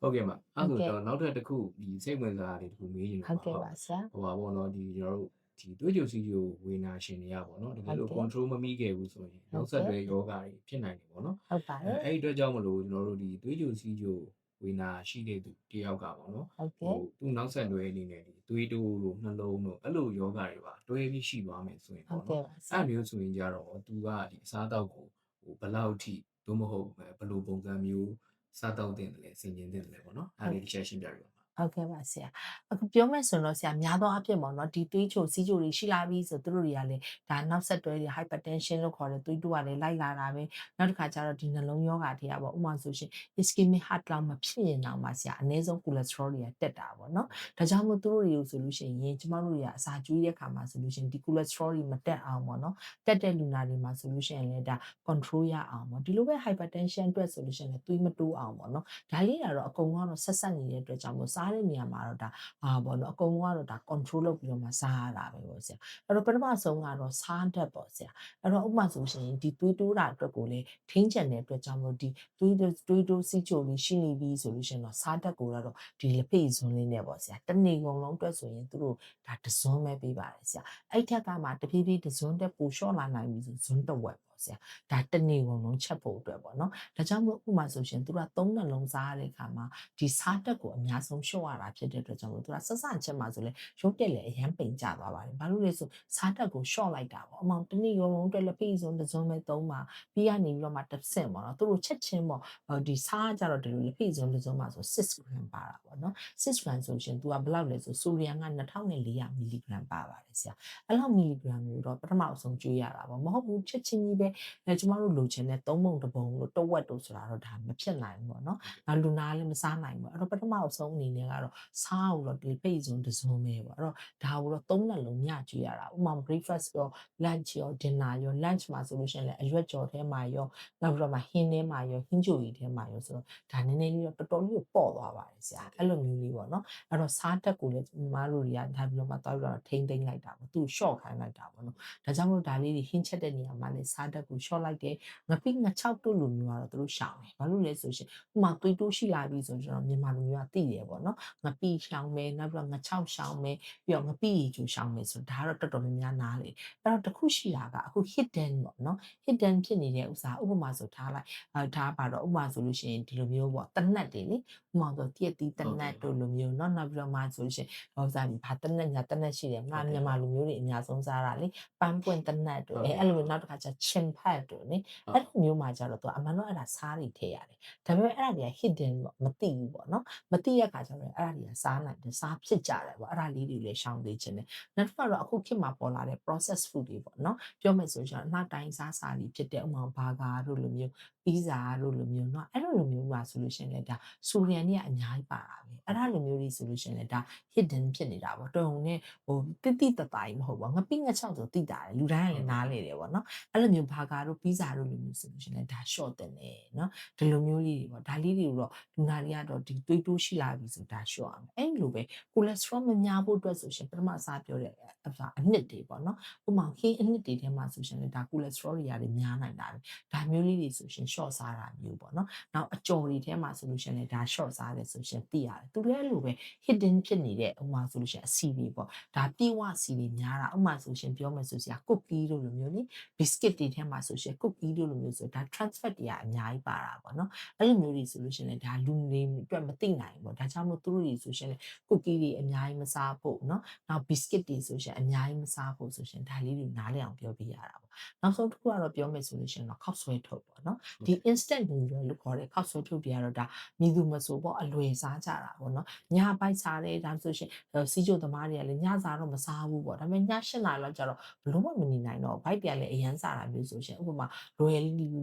ဟုတ်ကဲ့ပါအဲ့ဟုတ်ဆိုကဲ့တော့နောက်ထပ်တစ်ခုဒီစိတ်ဝင်စားတာတွေတစ်ခုမေးချင်ဟုတယ်တ်ပါကဲ့ပါဆရာဟိုပါဘောနော်ဒီကျွန်တော်တို့ဒီသွေးကြိုစီးကြိုဝေနာရှင်တွေကပေါ့နော်တကယ်လို့ဟုတ်ကဲ့ control မမိခဲ့ဘူးဆိုရင်နောက်ဆက်တွဲယောဂတွေဖြစ်နိုင်တယ်ပေါ့နော်ဟုတ်ပါတအဲယ်အဲ့ဒီအတွက်ကြောင့်မလို့ကျွန်တော်တို့ဒီသွေးကြိုစီးကြိုဝေနာရှိတဲ့သူတယောက်ကပေါ့နော်ဟုတ်ဟိုကဲ့သူနောက်ဆက်တွဲအနေနဲ့ဒီသွေးတိုးတို့နှလုံးတို့အဲ့လိုယောဂတွေပါတွဲပြီးရှိသွားမယ်ဆိုရင်ဟုတ်ပေါ့ကဲ့နော်ပါဆရာအဲ့မျိုးဆိုရင်ကြတော့သူကဒီအစားအသောက်ကိုဟိုဘယ်လောက်ထိသို့မဟုတ်ဘယ်လိုပုံစံမျိုး စားတောက်တင်တယ်လဲဆင်ကျင်တင်တယ်လဲပေါ့နော်အဲ့ဒါလေးတစ်ချက်ရှင်းပြပြပါ ဟုတ်ကဲ့ပါဆရာအခုပြောမယ်ဆိုတော့ဆရာများသောအားဖြင့်ပေါ့နော်ဒီသွေးချိုစီးချိုတွေရှိလာပြီဆိုသူတို့တွေကလည်းဒါနောက်ဆက်တွဲတွေ hypertension လို့ခေါ်တဲ့သွေးတိုးကလည်းလိုက်လာတာပဲနောက်တစ်ခါကျတော့ဒီနှလုံးရောဂါတွေကပေါ့ဥပမာဆိုရှင် ischemic heart လောက်မဖြစ်ရင်တော့မှဆရာအနည်းဆုံး cholesterol တွေကတက်တာပေါ့နော်ဒါကြောင့်မို့သူတို့တွေကိုဆိုလို့ရှိရင်ကျမတို့တွေကအစာကျွေးတဲ့ခါမှာဆိုလို့ရှိရင်ဒီ cholesterol တွေမတက်အောင်ပေါ့နော်တက်တဲ့လူနာတွေမှာဆိုလို့ရှိရင်လည်းဒါ control ရအောင်ပေါ့ဒီလိုပဲ hypertension အတွက်ဆိုလို့ရှိရင်လည်းသွေးမတိုးအောင်ပေါ့နော်ဒါလေးကတော့အကုန်လုံးကတော့ဆက်ဆက်နေတဲ့အတွက်ကြောင့်မို့စားတဲ့နေရာမှာတော့ဒါအာပေါ့နော်အကုန်လုံးကတော့ဒါ control လုပ်ပြီးတော့မှစားရတာပဲပေါ့ဆရာအဲ့တော့ပထမဆုံးကတော့စားတတ်ပေါ့ဆရာအဲ့တော့ဥပမာဆိုရှင်ဒီသွေးတိုးတာအတွက်ကိုလည်းထိန်းချန်တဲ့အတွက်ကြောင့်မို့ဒီသွေးတိုးသွေးတိုးစီးချိုလေးရှိနေပြီဆိုလို့ရှိရင်တော့စားတတ်ကိုတော့ဒီလက်ဖေးဇွန်းလေးနဲ့ပေါ့ဆရာတစ်နေ့ကုန်လုံးအတွက်ဆိုရင်သူတို့ဒါတစ်ဇွန်းပဲပေးပါတယ်ဆရာအဲ့ထက်ကမှတဖြည်းဖြည်းတစ်ဇွန်းတက်ပိုလျှော့လာနိုင်ပြီဆိုဇွန်းတစ်ဝက်ပေါ့ ဆရာဒါတစ်နေ့ကုန်လုံးချက်ဖို့အတွက်ပေါ့နော်ဒါကြောင့်မို့ဥပမာဆိုရှင်သူကသုံးနှလုံးစားရတဲ့အခါမှာဒီစားတက်ကိုအများဆုံးလျှော့ရတာဖြစ်တဲ့အတွက်ကြောင့်မို့သူကဆက်စချက်မှာဆိုလဲရုပ်တက်လေအရန်ပိန်ကြသွားပါတယ်ဘာလို့လဲဆိုစားတက်ကိုလျှော့လိုက်တာပေါ့အမောင်တစ်နေ့ကုန်လုံးအတွက်လက်ဖေးဇွန်းတစ်ဇွန်းပဲသုံးပါပြီးရနေပြီးတော့မှတစ်ဆင့်ပေါ့နော်သူတို့ချက်ချင်းပေါ့ဟိုဒီစားကြတော့ဒီလိုလက်ဖေးဇွန်းတစ်ဇွန်းမှာဆို6 gram ပါတာပေါ့နော်6 gram ဆိုရှင် तू ကဘယ်လောက်လဲဆိုဆိုဒီယမ်က2400မီလီဂရမ်ပါပါတယ်ဆရာအဲ့လောက်မီလီဂရမ်ကိုတော့ပထမအဆုံးကျွေးရတာပေါ့မဟုတ်ဘူးချက်ချင်းကြီးပဲအဲကျမတို့လိုချင်တဲ့သုံးပုံတစ်ပုံလို့တဝက်တို့ဆိုတာတော့ဒါမဖြစ်နိုင်ဘူးပေါ့နော်နောက်လူနာလည်းမစားနိုင်ဘူးအဲ့တော့ပထမအဆုံးအနေနဲ့ကတော့စားအောင်တော့ဒီဖေးဇွန်းတစ်ဇွန်းပဲပေါ့အဲ့တော့ဒါကိုတော့သုံးနှလုံးညကျွေးရတာဥပမာ breakfast ရော lunch ရော dinner ရော lunch မှာဆိုလို့ရှိရင်လည်းအရွက်ကြော်ထဲမှာရောနောက်ပြီးတော့မှဟင်းထဲမှာရောဟင်းကြိုရီထဲမှာရောဆိုတော့ဒါနည်းနည်းလေးတော့တော်တော်လေးကိုပေါ့သွားပါတယ်ဆရာအဲ့လိုမျိုးလေးပေါ့နော်အဲ့တော့စားတက်ကိုလည်းမမတို့တွေကဒါပြီးတော့မှတောက်ပြီးတော့ထိမ့်သိမ့်လိုက်တာပေါ့သူ့ short ခိုင်းလိုက်တာပေါ့နော်ဒါကြောင့်မို့ဒါလေးတွေဟင်းချက်တဲ့နေရာမှာလည်းစားတကကို short လိုက်တယ်ငပိငချောက်တို့လိုမျိုးကတော့သူတို့ရှောင်တယ်ဘာလို့လဲဆိုရှင်ဥပမာသွေးတိုးရှိလာပြီဆိုရင်ကျွန်တော်မြန်မာလူမျိုးကသိတယ်ပေါ့နော်ငပိရှောင်မယ်နောက်ပြီးတော့ငချောက်ရှောင်မယ်ပြီးတော့ငပိရီကျူရှောင်မယ်ဆိုတော့ဒါကတော့တော်တော်များများနားလေအဲ့တော့တစ်ခုရှိတာကအခု hidden ပေါ့နော် hidden ဖြစ်နေတဲ့ဥစ္စာဥပမာဆိုထားလိုက်အဲဒါပါတော့ဥပမာဆိုလို့ရှိရင်ဒီလိုမျိုးပေါ့တနတ်တွေလေဥပမာဆိုတည့်တီးတနတ်တို့လိုမျိုးเนาะနောက်ပြီးတော့မှဆိုလို့ရှိရင်ဟောစားပြီးဘာတနတ်ညာတနတ်ရှိတယ်ငါမြန်မာလူမျိုးတွေအများဆုံးစားတာလေပန်းပွင့်တနတ်တို့အဲအဲ့လိုမျိုးနောက်တစ်ခါကျချင် ဖတ်တို့လေအဲ့လိုမျိုးမှာကျတော့သူအမှန်တော့အဲ့ဒါစားတွေထည့်ရတယ်ဒါပေမဲ့အဲ့ဒါတွေက hidden ပေါ့မသိဘူးပေါ့နော်မသိရခါကျတော့အဲ့ဒါတွေကစားနိုင်တယ်စားဖြစ်ကြတယ်ပေါ့အဲ့ဒါလေးတွေလည်းရှောင်သေးခြင်းတယ်နောက်တစ်ခါတော့အခုခေတ်မှာပေါ်လာတဲ့ process food တွေပေါ့နော်ပြောမယ်ဆိုရင်အနောက်တိုင်းစားစာတွေဖြစ်တဲ့ဥပမာဘာဂါတို့လိုမျိုးပီဇာတို့လိုမျိုးเนาะအဲ့လိုလိုမျိုးပါဆိုလို့ရှိရင်လည်းဒါဆိုရီယန်တွေကအများကြီးပါတာပဲအဲ့ဒါလိုမျိုးတွေဆိုလို့ရှိရင်လည်းဒါ hidden ဖြစ်နေတာပေါ့တုံနဲ့ဟိုတိတိတသားကြီးမဟုတ်ပါဘူးငပိငချောက်ဆိုတိတာတယ်လူတိုင်းကလည်းနားလေတယ်ပေါ့နော်အဲ့လိုမျိုး ဘာဂါတို့ပီဇာတို့လိုမျိုးဆိုလို့ရှိရင်ဒါ short တင်တယ်နော်ဒီလိုမျိုးလေးတွေပေါ့ဒါလေးတွေတော့လူနာတွေကတော့ဒီတွေးတိုးရှိလာပြီဆိုဒါ short အောင်အဲ့လိုပဲ cholesterol မများဖို့အတွက်ဆိုရှင်ပထမအစားပြောတဲ့အစားအနှစ်တွေပေါ့နော်ဥပမာဟင်းအနှစ်တွေထဲမှာဆိုရှင်လည်းဒါ cholesterol တွေရတယ်များနိုင်တာပဲဒါမျိုးလေးတွေဆိုရှင် short စားတာမျိုးပေါ့နော်နောက်အကြော်တွေထဲမှာဆိုလို့ရှင်လည်းဒါ short စားတယ်ဆိုရှင်သိရတယ်သူလည်းလိုပဲ hidden ဖြစ်နေတဲ့ဥပမာဆိုလို့ရှင်အစီတွေပေါ့ဒါပြေဝစီတွေများတာဥပမာဆိုရှင်ပြောမယ်ဆိုစရာ cookie တို့လိုမျိုးလေ biscuit တွေထဲမှာဆိုရှင် cookie တို့လိုမျိုးဆိုဒါ trans fat တွေကအများကြီးပါတာပေါ့နော်အဲ့လိုမျိုးတွေဆိုလို့ရှင်လည်းဒါလူတွေအတွက်မသိနိုင်ဘူးပေါ့ဒါကြောင့်မို့သူတို့တွေဆိုရှင်လည်း cookie တွေအများကြီးမစားဖို့နော်နောက် biscuit တွေဆိုရှင်အများကြီးမစားဖို့ဆိုရှင်ဒါလေးတွေနားလည်အောင်ပြောပြရတာပေါ့နောက်ဆုံးတစ်ခုကတော့ပြောမယ်ဆိုလို့ရှင်တော့ခောက်ဆွဲထုတ်ပေါ့နော်ဒီ instant noodle လို့ခေါ်တဲ့ခောက်ဆွဲထုတ်တွေကတော့ဒါမြည်သူမဆိုပေါ့အလွယ်စားကြတာပေါ့နော်ညပိုက်စားတယ်ဒါဆိုရှင်စီးချိုသမားတွေကလည်းညစားတော့မစားဘူးပေါ့ဒါပေမဲ့ည၈နာရီလောက်ကျတော့ဘလို့မှမနေနိုင်တော့ဘိုက်ပြန်လည်းအရန်စားတာမျိုးဆိုရှင်ဥပမာလွယ်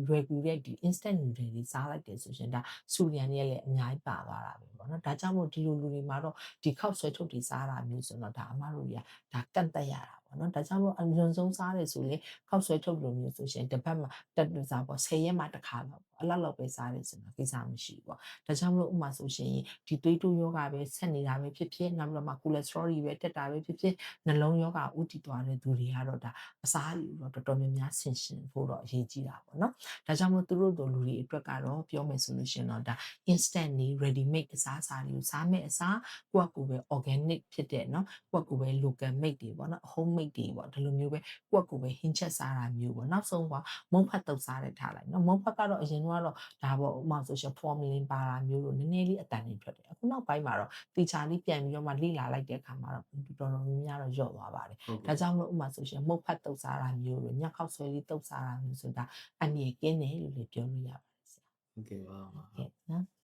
လွယ်ကူတဲ့ဒီ instant noodle တွေစားလိုက်တယ်ဆိုရှင်ဒါစူရီယန်တွေလည်းအများကြီးပါသွားတာပဲပေါ့နော်ဒါကြောင့်မို့ဒီလိုလူတွေမှာတော့ဒီခောက်ဆွဲထုတ်တွေစားတာမျိုးဆိုတော့ဒါအမတို့တွေကဒါကန့်တက်ရတာပေါ့နော်ဒါကြောင့်မို့အလွန်ဆုံးစားတယ်ဆိုရင်ခောက်ဆွဲထုတ်လိုမျိုးဆိုရှင်တစ်ပတ်မှာတက်တူစားပေါ့10ရက်မှတစ်ခါလောက်ပေါ့အလောက်လောက်ပဲစားတယ်ဆိုတော့ကိစ္စမရှိဘူးပေါ့ဒါကြောင့်မလို့ဥမာဆိုရှင်ဒီသွေးတိုးယောဂပဲဆက်နေတာပဲဖြစ်ဖြစ်နောက်ပြီးတော့မှကိုလက်စထရောတွေပဲတက်တာပဲဖြစ်ဖြစ်နှလုံးယောဂဥတည်သွားတဲ့သူတွေကတော့ဒါအစားအယူတော့တော်တော်များများဆင်ရှင်ဖို့တော့အရေးကြီးတာပေါ့နော်ဒါကြောင့်မို့သူတို့တို့လူတွေအတွက်ကတော့ပြောမယ်ဆိုလို့ရှင်တော့ဒါ instant နေ ready made အစားအစာတွေကိုစားမဲ့အစားကိုယ့်အကူပဲ organic ဖြစ်တဲ့เนาะကိုယ့်အကူပဲ local made တွေပေါ့နော် home မိတ်တွေပေါ့ဒီလိုမျိုးပဲကိုယ့်ကိုယ်ပဲဟင်းချက်စားတာမျိုးပေါ့နောက်ဆုံးကမုံဖတ်တုပ်စားတဲ့ထားလိုက်နော်မုံဖတ်ကတော့အရင်ကတော့ဒါပေါ့ဥမာဆိုရှင် formulin ပါတာမျိုးလို့နည်းနည်းလေးအတန်လေးထွက်တယ်အခုနောက်ပိုင်းမှာတော့ teacher လေးပြန်ပြီးတော့မှလေ့လာလိုက်တဲ့အခါမှာတော့တော်တော်များများတော့ညော့သွားပါတယ်ဒါကြောင့်မလို့ဥမာဆိုရှင်မုံဖတ်တုပ်စားတာမျိုးလို့ညောက်ခေါက်ဆွဲလေးတုပ်စားတာမျိုးဆိုတာအမြင်ကင်းတယ်လို့လည်းပြောလို့ရပါတယ်ဆရာဟုတ်ကဲ့ပါဟုတ်ကဲ့နော်